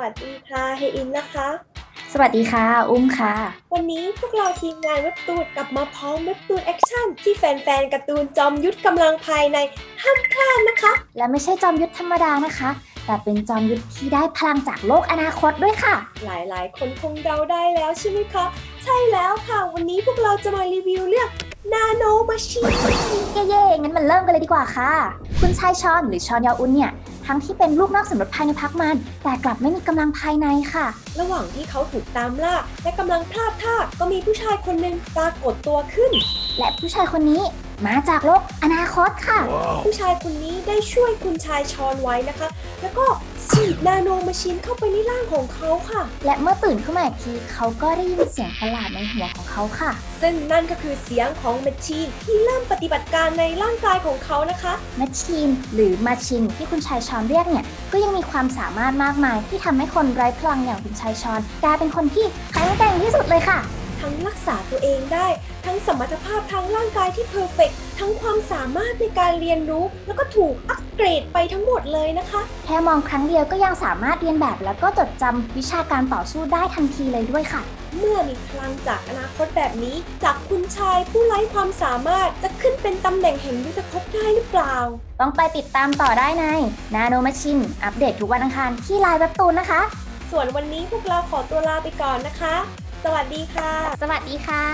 วัสดีค่ะเฮอินนะคะ สวัสดีค่ะ อุ้มค่ะ วันนี้พวกเราทีมงานเว็บตูนกลับมาพร้อมเว็บตูนแอคชั่นที่แฟนๆการ์ตูนจอมยุทธกำลังภายในห้ามพลาดนะคะ และไม่ใช่จอมยุทธธรรมดานะคะ แต่เป็นจอมยุทธที่ได้พลังจากโลกอนาคตด้วยค่ะ หลายๆ คนคงเดาได้แล้วใช่ไหมคะ ใช่แล้วค่ะ วันนี้พวกเราจะมารีวิวเรื่องนาโนมาชีนเย่ๆงั้นมันเริ่มกันเลยดีกว่าค่ะ คุณชายชอนหรือชอนยออุนเนี่ย ทั้งที่เป็นลูกนอกสมรสภายในพักมัน แต่กลับไม่มีกำลังภายในค่ะ ระหว่างที่เขาถูกตามล่า และกำลังพลาดท่าก็มีผู้ชายคนหนึ่งปรากฏตัวขึ้น และผู้ชายคนนี้มาจากโลกอนาคตค่ะ ผู้ชายคนนี้ได้ช่วยคุณชายชอนไว้นะคะ แล้วก็ฉีด นาโนมาชีนเข้าไปในร่างของเขาค่ะ และเมื่อตื่นขึ้นมาอีกทีเขาก็ได้ยินเสียงประหลาดในหัวของเขาค่ะ ซึ่งนั่นก็คือเสียงของแมชชีนที่เริ่มปฏิบัติการในร่างกายของเขานะคะ แมชชีนหรือมาชินที่คุณชายชอนเรียกเนี่ย ก็ยังมีความสามารถมากมาย ที่ทำให้คนไร้พลังอย่างคุณชายชอนกลายเป็นคนที่แข็งแกร่งที่สุดเลยค่ะ ทั้งรักษาตัวเองได้ ทั้งสมรรถภาพทางร่างกายที่เพอร์เฟกทั้งความสามารถในการเรียนรู้ แล้วก็ถูกอัปเกรดไปทั้งหมดเลยนะคะ แค่มองครั้งเดียวก็ยังสามารถเรียนแบบ แล้วก็จดจำวิชาการต่อสู้ได้ทันทีเลยด้วยค่ะ เมื่อมีพลังจากอนาคตแบบนี้ จากคุณชายผู้ไร้ความสามารถจะขึ้นเป็นตำแหน่งแห่งยุทธภพได้หรือเปล่า ต้องไปติดตามต่อได้ใน Nano Machine อัปเดตทุกวันอังคารที่ไลน์เว็บตูนนะคะ ส่วนวันนี้พวกเราขอตัวลาไปก่อนนะคะ สวัสดีค่ะ สวัสดีค่ะ